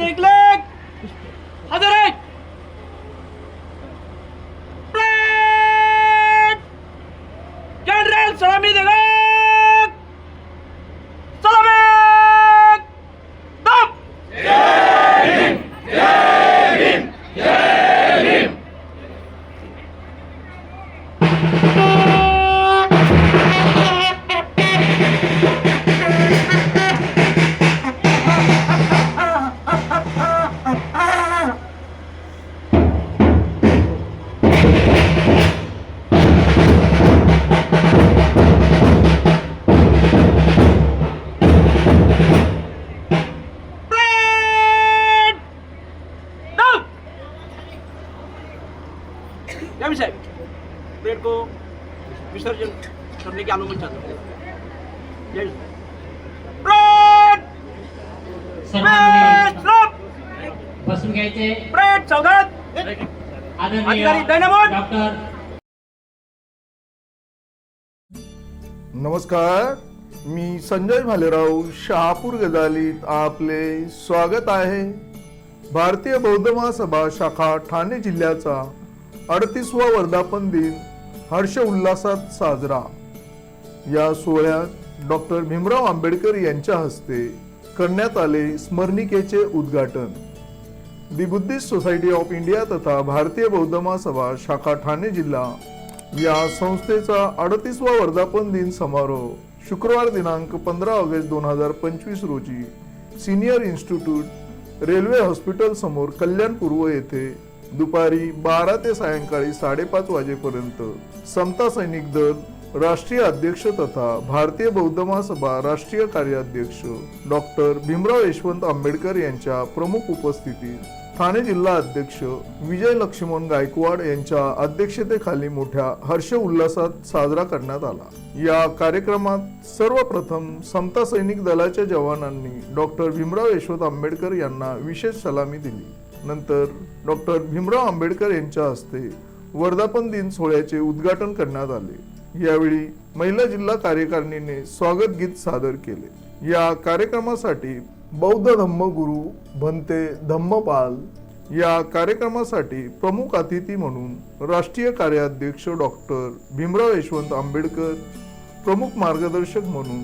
দেখলে बसून घ्यायचे. डॉक्टर नमस्कार. मी संजय भालेराव शहापूर गजालीत आपले स्वागत आहे. भारतीय बौद्ध महासभा शाखा ठाणे जिल्ह्याचा अडतीसवा वर्धापन दिन हर्ष उल्हासात साजरा. या सोहळ्यात डॉक्टर भीमराव आंबेडकर यांच्या हस्ते करण्यात आले स्मरणिकेचे उद्घाटन. दि बुद्धिस्ट सोसायटी ऑफ इंडिया तथा भारतीय बौद्ध महासभा शाखा ठाणे जिल्हा. या संस्थेचा अडतीसवा वर्धापन दिन समारोह शुक्रवार दिनांक पंधरा ऑगस्ट दोन हजार पंचवीस रोजी सिनियर इन्स्टिट्यूट रेल्वे हॉस्पिटल समोर कल्याण पूर्व येथे दुपारी बारा ते सायंकाळी साडेपाच वाजेपर्यंत समता सैनिक दल राष्ट्रीय अध्यक्ष तथा भारतीय बौद्ध महासभा राष्ट्रीय कार्याध्यक्ष डॉक्टर भीमराव यशवंत आंबेडकर यांच्या प्रमुख उपस्थितीत ठाणे जिल्हा अध्यक्ष विजय लक्ष्मण गायकवाड यांच्या अध्यक्षतेखाली मोठ्या हर्ष उल्हासात साजरा करण्यात आला. या कार्यक्रमात सर्वप्रथम समता सैनिक दलाच्या जवानांनी डॉक्टर भीमराव यशवंत आंबेडकर यांना विशेष सलामी दिली. नंतर डॉक्टर भीमराव आंबेडकर यांच्या हस्ते वर्धापन दिन सोहळ्याचे उद्घाटन करण्यात आले. यावेळी महिला जिल्हा कार्यकारिणीने स्वागत गीत सादर केले. या कार्यक्रमासाठी बौद्ध धम्मगुरू भंते धम्मपाल या कार्यक्रमासाठी प्रमुख अतिथी म्हणून राष्ट्रीय कार्याध्यक्ष डॉक्टर भीमराव यशवंत आंबेडकर प्रमुख मार्गदर्शक म्हणून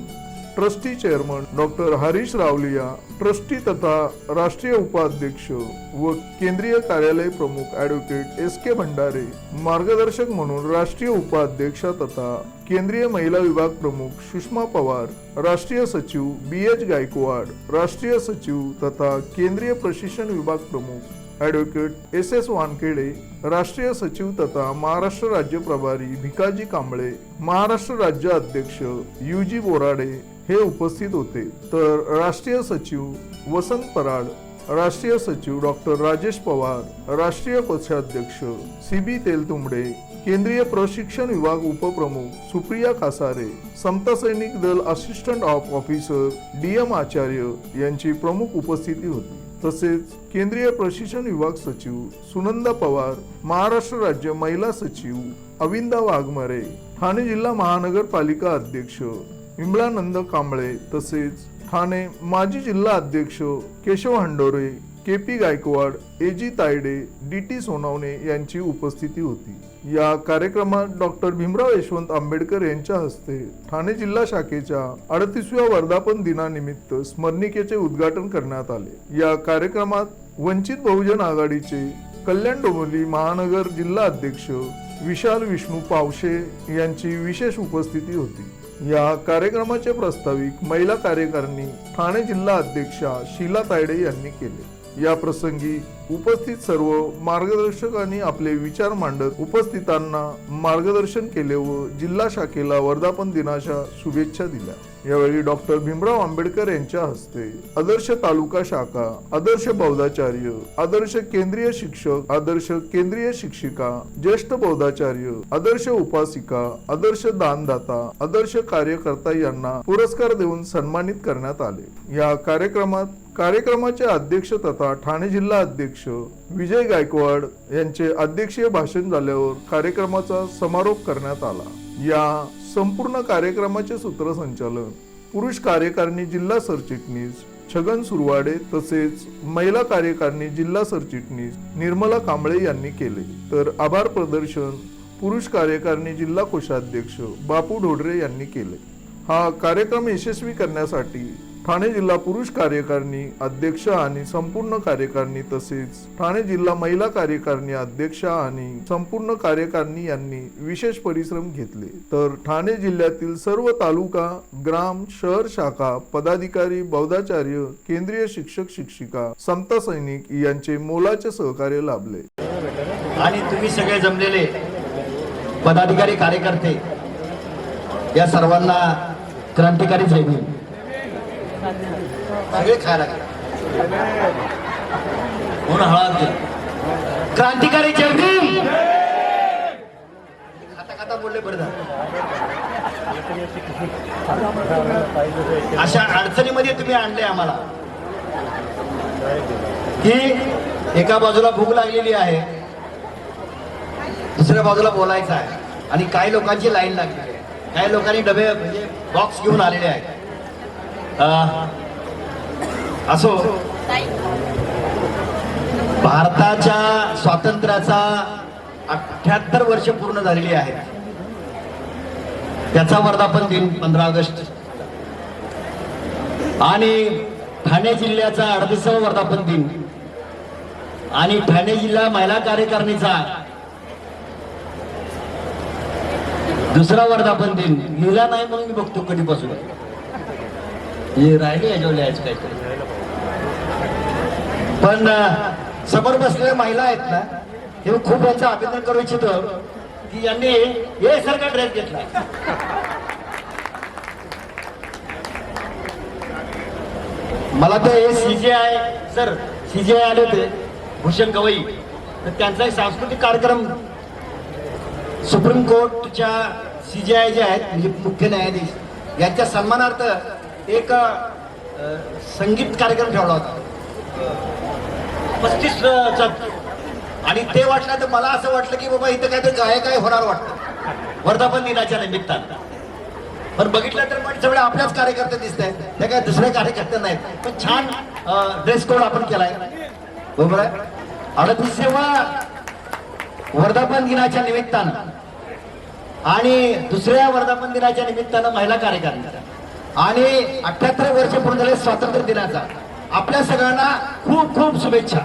trustee chairman doctor Harish Ravalia trustee तथा राष्ट्रीय उपाध्यक्ष व केंद्रीय कार्यालय प्रमुख ॲडव्होकेट एस के भंडारे मार्गदर्शक म्हणून राष्ट्रीय उपाध्यक्षा तथा केंद्रीय महिला विभाग प्रमुख सुषमा पवार राष्ट्रीय सचिव बी एच गायकवाड राष्ट्रीय सचिव तथा केंद्रीय प्रशिक्षण विभाग प्रमुख ॲडव्होकेट एस एस वानखेडे राष्ट्रीय सचिव तथा महाराष्ट्र राज्य प्रभारी भिकाजी कांबळे महाराष्ट्र राज्य अध्यक्ष यू जी बोराडे हे उपस्थित होते. तर राष्ट्रीय सचिव वसंत पराड राष्ट्रीय सचिव डॉक्टर राजेश पवार राष्ट्रीय कोषाध्यक्ष सी बी तेलतुंबडे केंद्रीय प्रशिक्षण विभाग उपप्रमुख Supriya Kasare Samata Sainik Dal assistant of officer D M Acharya यांची प्रमुख उपस्थिती होती. तसेच केंद्रीय प्रशिक्षण विभाग सचिव सुनंदा पवार महाराष्ट्र राज्य महिला सचिव अविंदा वाघमारे ठाणे जिल्हा महानगरपालिका अध्यक्ष विमलानंद कांबळे तसेच ठाणे माजी जिल्हा अध्यक्ष Keshav Handore K P Gaikwad A G Tayde D T Sonawane यांची उपस्थिती होती. या कार्यक्रमात डॉक्टर भीमराव यशवंत आंबेडकर यांच्या हस्ते ठाणे जिल्हा शाखेच्या अडतीसव्या वर्धापन दिनानिमित्त स्मरणिकेचे उद्घाटन करण्यात आले. या कार्यक्रमात वंचित बहुजन आघाडीचे कल्याण डोंबिवली महानगर जिल्हा अध्यक्ष विशाल विष्णू पावशे यांची विशेष उपस्थिती होती. या कार्यक्रमाचे प्रस्ताविक महिला कार्यकारिणी ठाणे जिल्हा अध्यक्षा शीला तायडे यांनी केले. या प्रसंगी उपस्थित सर्व मार्गदर्शकांनी आपले विचार मांडत उपस्थितांना मार्गदर्शन केले व जिल्हा शाखेला वर्धापन दिनाच्या शुभेच्छा दिल्या. यावेळी डॉक्टर भीमराव आंबेडकर यांच्या हस्ते आदर्श तालुका शाखा आदर्श बौद्धाचार्य आदर्श केंद्रीय शिक्षक आदर्श केंद्रीय शिक्षिका ज्येष्ठ बौद्धाचार्य आदर्श उपासिका आदर्श दानदाता आदर्श कार्यकर्ता यांना पुरस्कार देऊन सन्मानित करण्यात आले. या कार्यक्रमात कार्यक्रमाचे अध्यक्ष तथा ठाणे जिल्हा अध्यक्ष विजय गायकवाड यांचे अध्यक्षीय भाषण झाल्यावर कार्यक्रमाचा समारोप करण्यात आला. या संपूर्ण कार्यक्रमाचे सूत्रसंचालन पुरुष कार्यकारिणी जिल्हा सरचिटणीस छगन सुरवाडे तसेच महिला कार्यकारिणी जिल्हा सरचिटणीस निर्मला कांबळे यांनी केले. तर आभार प्रदर्शन पुरुष कार्यकारिणी जिल्हा कोषाध्यक्ष बापू ढोडरे यांनी केले. हा कार्यक्रम यशस्वी करण्यासाठी ठाणे जिल्हा पुरुष कार्यकारिणी अध्यक्ष आणि संपूर्ण कार्यकारिणी तसेच ठाणे जिल्हा महिला कार्यकारिणी अध्यक्षा आणि संपूर्ण कार्यकारिणी यांनी विशेष परिश्रम घेतले. तर ठाणे जिल्ह्यातील सर्व तालुका ग्राम शहर शाखा पदाधिकारी बौद्धाचार्य केंद्रीय शिक्षक शिक्षिका समता सैनिक यांचे मोलाचे सहकार्य लाभले. आणि तुम्ही सगळे जमलेले पदाधिकारी कार्यकर्ते या सर्वांना क्रांतिकारी जय सगळे खायला घाला. म्हणून हळद क्रांतिकारी जय खाता खाता बोलले बरं अशा अडचणीमध्ये तुम्ही आणले आम्हाला. की एका बाजूला भूक लागलेली आहे दुसऱ्या बाजूला बोलायचं आहे. आणि काही लोकांची लाईन लागली आहे. काही लोकांनी डबे म्हणजे बॉक्स घेऊन आलेले आहेत. असो. भारताच्या स्वातंत्र्याचा अठ्याहत्तर वर्ष पूर्ण झालेली आहेत त्याचा वर्धापन दिन पंधरा ऑगस्ट. आणि ठाणे जिल्ह्याचा अडतीसावा वर्धापन दिन. आणि ठाणे जिल्हा महिला कार्यकारिणीचा दुसरा वर्धापन दिन. लिहिला नाही म्हणून मी बघतो कधीपासून. ही राहिले याच्यावर आज काहीतरी पण समोर बसलेल्या महिला आहेत ना हे खूप यांचं अभिनंदन करू इच्छितो की यांनी हे सारखा ड्रेस घेतला. मला तर हे सीजीआय सर सीजीआय आले होते भूषण गवई. तर त्यांचा एक सांस्कृतिक कार्यक्रम सुप्रीम कोर्टच्या सीजीआय जे आहेत म्हणजे मुख्य न्यायाधीश यांच्या सन्मानार्थ एक संगीत कार्यक्रम ठेवला होता. पस्तीस आणि ते वाटलं तर मला असं वाटलं की बाबा इथं काहीतरी गायक काय होणार वाटतं. वर्धापन दिनाच्या निमित्तानं. पण बघितलं तर पण सगळे आपल्याच कार्यकर्ते दिसत आहेत. त्या काय दुसरे कार्यकर्ते नाहीत. पण छान ड्रेस कोड आपण केलाय. बरोबर आहे? अडतीसेवा वर्धापन दिनाच्या निमित्तानं. आणि दुसऱ्या वर्धापन दिनाच्या निमित्तानं महिला कार्यकारिणी आणि अठ्याहत्तर वर्ष पूर्ण झाले स्वातंत्र्य दिनाचा. आपल्या सगळ्यांना खूप खूप शुभेच्छा.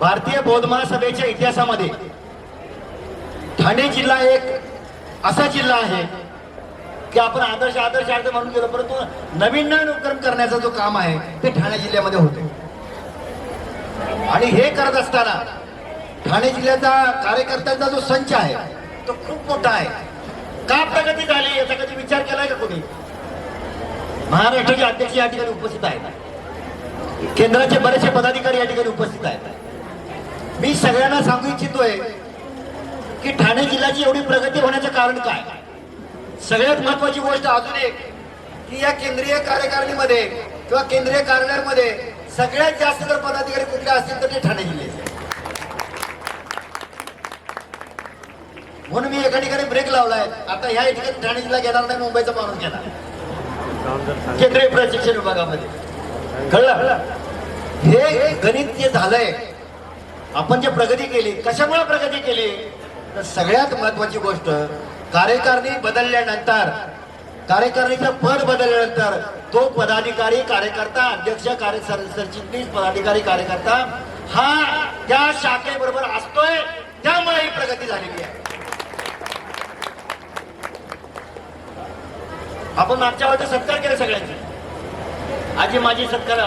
भारतीय बौद्ध महासभेच्या इतिहासामध्ये ठाणे जिल्हा एक असा जिल्हा आहे की आपण आदर्श आदर्श अर्थ म्हणून गेलो परंतु नवीन नवीन उपक्रम करण्याचा जो काम आहे ते ठाणे जिल्ह्यामध्ये होते आणि हे करत असताना ठाणे जिल्ह्याचा कार्यकर्त्यांचा जो संच आहे तो खूप मोठा आहे. का प्रगती झाली याचा कधी विचार केलाय का कोणी? महाराष्ट्राचे अध्यक्ष या ठिकाणी उपस्थित आहेत. केंद्राचे बरेचसे पदाधिकारी या ठिकाणी उपस्थित आहेत. मी सगळ्यांना सांगू इच्छितोय की ठाणे जिल्ह्याची एवढी प्रगती होण्याचं कारण काय? सगळ्यात महत्वाची गोष्ट अजून एक की या केंद्रीय कार्यकारिणीमध्ये किंवा केंद्रीय कार्यालयामध्ये सगळ्यात जास्त जर पदाधिकारी कुठले असतील तर ते ठाणे जिल्ह्याचे. म्हणून मी एका ठिकाणी ब्रेक लावलाय. आता ह्या ठिकाणी ठाणे जिल्हा घेणार नाही मुंबईचा माणूस घेणार. केंद्रीय प्रशिक्षण विभागामध्ये. कळलं? हे गणित जे झालंय आपण जे प्रगती केली कशामुळे प्रगती केली? तर सगळ्यात महत्वाची गोष्ट कार्यकारिणी बदलल्यानंतर कार्यकारिणीचं पद बदलल्यानंतर तो पदाधिकारी कार्यकर्ता अध्यक्ष कार्य सरचिटणीस पदाधिकारी कार्यकर्ता हा त्या शाखेबरोबर असतोय त्यामुळे ही प्रगती झालेली आहे. आपण मागच्या वेळेचा सत्कार केला सगळ्यांचे. आजी माझी सत्कार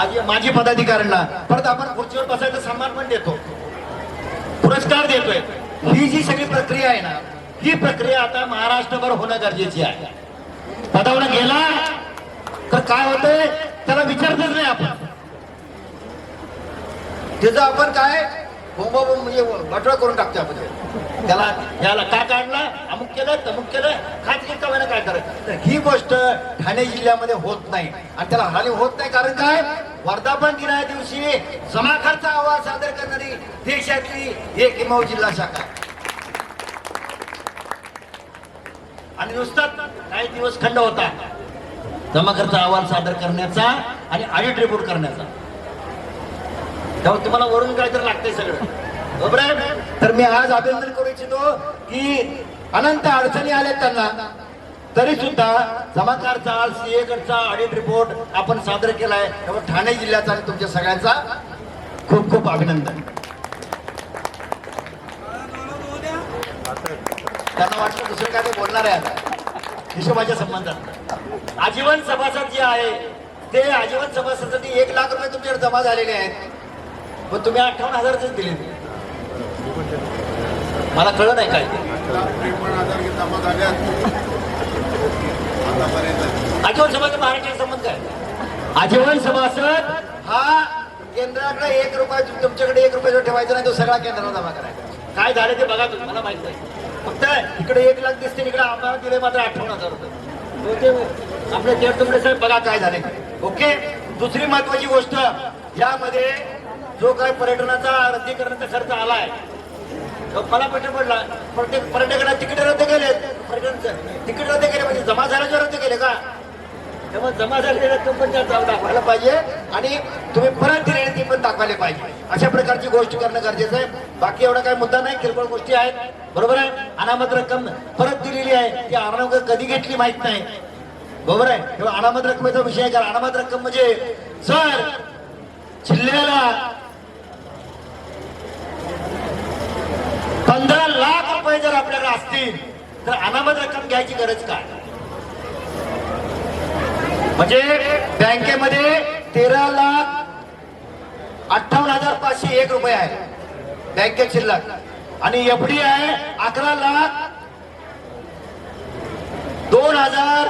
आजी माझी पदाधिकाऱ्यांना परत आपण खुर्चीवर बसायचा सन्मान पण देतो. पुरस्कार देतोय. ही जी सगळी प्रक्रिया आहे ना ही प्रक्रिया आता महाराष्ट्रभर होणं गरजेची आहे. पदावर गेला तर काय होतंय? त्याला विचारतच नाही आपण. त्याचं आपण काय बोंबा म्हणजे बटवा करून टाकतो आपण त्याला याला काय काढला? अमुक केलं तमुक केलं खाजगी कमाने काय करत तर ही गोष्ट ठाणे जिल्ह्यामध्ये होत नाही. आणि त्याला हानी होत नाही कारण काय? वर्धापन दिना दिवशी जमा खर्च आवाज सादर करणारी देशातली एक इमाऊ जिल्हा शाखा. आणि नुसताच काही दिवस खंड होता. जमाखर्चा अहवाल सादर करण्याचा आणि ऑडिट रिपोर्ट करण्याचा. त्यामुळे तुम्हाला वरून काय तर लागतंय सगळं. हो, बरोबर आहे तर मी आज अभिनंदन करू इच्छितो की अनंत अडचणी आल्या त्यांना. तरी सुद्धा जमा खर्चा ऑडिट रिपोर्ट आपण सादर केलाय. त्यामुळे ठाणे जिल्ह्याचा आणि तुमच्या सगळ्यांचा खूप खूप अभिनंदन. त्यांना वाटलं दुसरं काय ते बोलणार आहे आता. हिशोबाच्या संबंधात. आजीवन सभासद जे आहे ते आजीवन सभासदासाठी एक लाख रुपये तुमच्याकडे जमा झालेले आहेत. पण तुम्ही अठ्ठावन्न हजारच दिले. मला कळलं नाही काय. आजीवन सभासद महाराष्ट्राचा संबंध काय? आजीवन सभासद हा केंद्राकडे एक रुपया तुमच्याकडे एक रुपया जो ठेवायचा नाही तो सगळा केंद्राला जमा करायचा. काय झाले ते बघा तुम्ही मला माहीत नाही. फक्त इकडे एक लाख दिसते इकडे आम्हाला दिले मात्र अठ्ठावन्न हजार रुपये. आपले तेर तुकडे साहेब बघा काय झाले ओके? दुसरी महत्वाची गोष्ट यामध्ये जो काय पर्यटनाचा रद्दीकरणाचा खर्च आलाय तो मला प्रश्न पडला. प्रत्येक पर्यटकांना तिकीट रद्द केले. पर्यटन तिकीट रद्द केले म्हणजे जमा झाल्याचे रद्द केले का? तेव्हा जमा झालेली रक्कम पण त्यात दाखवायला पाहिजे आणि तुम्ही परत दिलेली ती पण दाखवायला पाहिजे. अशा प्रकारची गोष्ट करणं गरजेचं आहे. बाकी एवढा काही मुद्दा नाही किरकोळ गोष्टी आहेत. बरोबर आहे? अनामत रक्कम परत दिलेली आहे. ती अनामत कधी घेतली माहीत नाही. बरोबर आहे? तेव्हा अनामत रकमेचा विषय आहे अनामत रक्कम म्हणजे सर जिल्ह्याला पंधरा लाख रुपये जर आपल्याला असतील तर अनामत रक्कम घ्यायची गरज काय? म्हणजे बँकेमध्ये तेरा लाख अठ्ठावन्न हजार पाचशे एक रुपये आहे बँकेत शिल्लक. आणि एफडी आहे अकरा लाख दोन हजार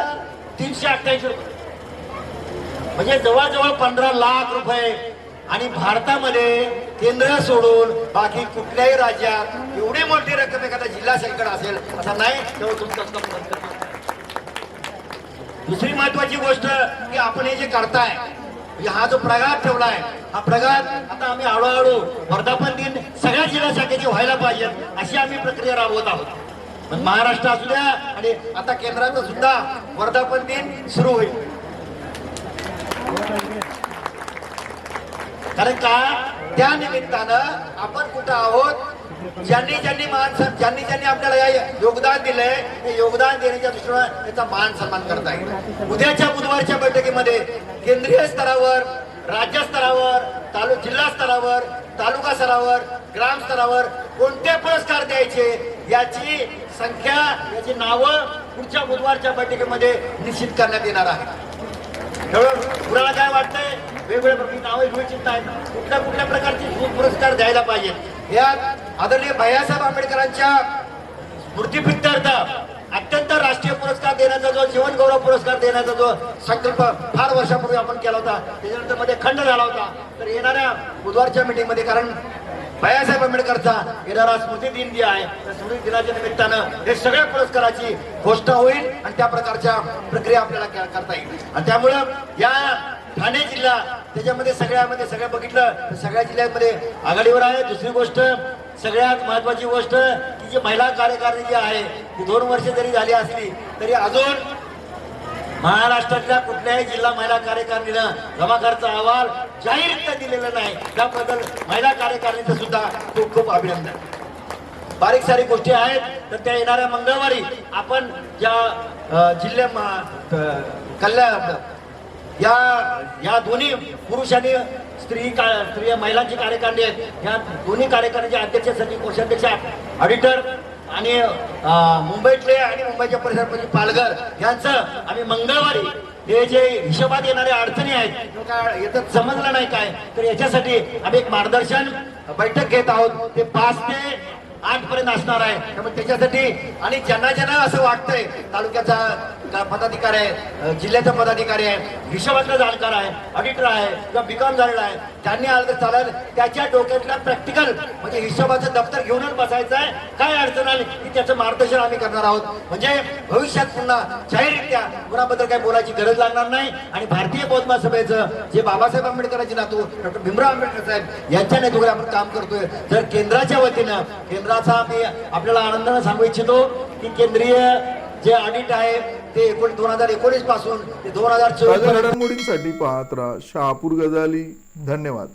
तीनशे अठ्ठ्याऐंशी रुपये. म्हणजे जवळजवळ पंधरा लाख रुपये आणि भारतामध्ये केंद्र सोडून बाकी कुठल्याही राज्यात एवढी मोठी रक्कम एखादा जिल्हा संकट असेल असं नाही तेव्हा तुमचं दुसरी महत्वाची गोष्ट की आपण हे जे करताय म्हणजे हा जो प्रघात ठेवलाय हा प्रघात आता आम्ही हळूहळू वर्धापन दिन सगळ्या जिल्हा शाखेचे व्हायला पाहिजे अशी आम्ही प्रक्रिया राबवत आहोत. पण महाराष्ट्र असू द्या आणि आता केंद्राचं सुद्धा वर्धापन दिन सुरू होईल. कारण का? त्या निमित्तानं आपण कुठं आहोत? ज्यांनी ज्यांनी मान सन- ज्यांनी ज्यांनी आपल्याला या योगदान दिलंय ते योगदान देण्याच्या दृष्टीनं त्याचा मान सन्मान करता येईल. उद्याच्या बुधवारच्या बैठकीमध्ये केंद्रीय स्तरावर राज्य स्तरावर तालु जिल्हा स्तरावर तालुका स्तरावर ग्राम स्तरावर कोणते पुरस्कार द्यायचे याची संख्या याची नावं पुढच्या बुधवारच्या बैठकीमध्ये निश्चित करण्यात येणार आहे एवढं कुणाला काय वाटतंय? वेगवेगळ्या प्रकारची नावं घेऊ इच्छित आहेत कुठल्या कुठल्या प्रकारचे पुरस्कार द्यायला पाहिजे यात आदरणीय भैयासाहेब आंबेडकरांच्या स्मृतीप्रित्यर्थ अत्यंत राष्ट्रीय पुरस्कार देण्याचा जो जीवन गौरव पुरस्कार देण्याचा जो संकल्प फार वर्षापूर्वी आपण केला होता त्याच्यानंतरमध्ये खंड झाला होता. तर येणाऱ्या बुधवारच्या मीटिंगमध्ये कारण भैयासाहेब आंबेडकरचा येणारा स्मृती दिन जे आहे त्या स्मृती दिनाच्या निमित्तानं हे सगळ्या पुरस्काराची घोषणा होईल आणि त्या प्रकारच्या प्रक्रिया आपल्याला करता येईल. आणि त्यामुळं या ठाणे जिल्हा त्याच्यामध्ये सगळ्यामध्ये सगळं बघितलं तर सगळ्या जिल्ह्यांमध्ये आघाडीवर आहे. दुसरी गोष्ट सगळ्यात महत्वाची गोष्ट की जी महिला कार्यकारिणी जी आहे ती दोन वर्ष जरी झाली असली तरी अजून महाराष्ट्रातल्या कुठल्याही जिल्हा महिला कार्यकारिणीनं जमा अहवाल जाहीररित्या दिलेला नाही. त्याबद्दल महिला कार्यकारिणीचं सुद्धा खूप खूप अभिनंदन. बारीक सारीक गोष्टी आहेत तर त्या येणाऱ्या मंगळवारी आपण ज्या जिल्ह्या कल्याण या या दोन्ही पुरुष आणि स्त्री का स्त्री महिलांची कार्यकारिणी आहेत. या दोन्ही कार्यकारिणीचे अध्यक्ष सचिव कोषाध्यक्ष ऑडिटर आणि मुंबईतले आणि मुंबईच्या परिसरातील पालघर यांचं आम्ही मंगळवारी हे जे हिशोबात येणाऱ्या अडचणी आहेत तो काय याचं समजलं नाही काय तर याच्यासाठी आम्ही एक मार्गदर्शन बैठक घेत आहोत. ते पाच ते आठ पर्यंत असणार आहे. त्यामुळे त्याच्यासाठी आणि ज्यांना ज्यांना असं वाटतंय तालुक्याचा पदाधिकारी आहे जिल्ह्याचा पदाधिकारी आहे हिशोबातला जाणकार आहे ऑडिटर आहे किंवा बिकॉम झालेला आहे त्यांनी आलं तर चालेल त्याच्या डोक्यातला प्रॅक्टिकल म्हणजे हिशोबाचं दप्तर घेऊनच बसायचं आहे. काय अडचण आली की त्याचं मार्गदर्शन आम्ही करणार आहोत. म्हणजे भविष्यात पुन्हा जाहीररित्या कुणाबद्दल काही बोलायची गरज लागणार नाही. आणि भारतीय बौद्ध सभेचं जे बाबासाहेब आंबेडकरांचे नातू डॉक्टर भीमराव आंबेडकर साहेब यांच्या नेतृत्वात आपण काम करतोय. तर केंद्राच्या वतीनं केंद्राचा आम्ही आपल्याला आनंदानं सांगू इच्छितो की केंद्रीय जे ऑडिट आहे ते एकोण दोन हजार एकोणीसपासून ते दोन हजार चोवीस घडामोडींसाठी पाहत राहा. शहापूर गजाली. धन्यवाद.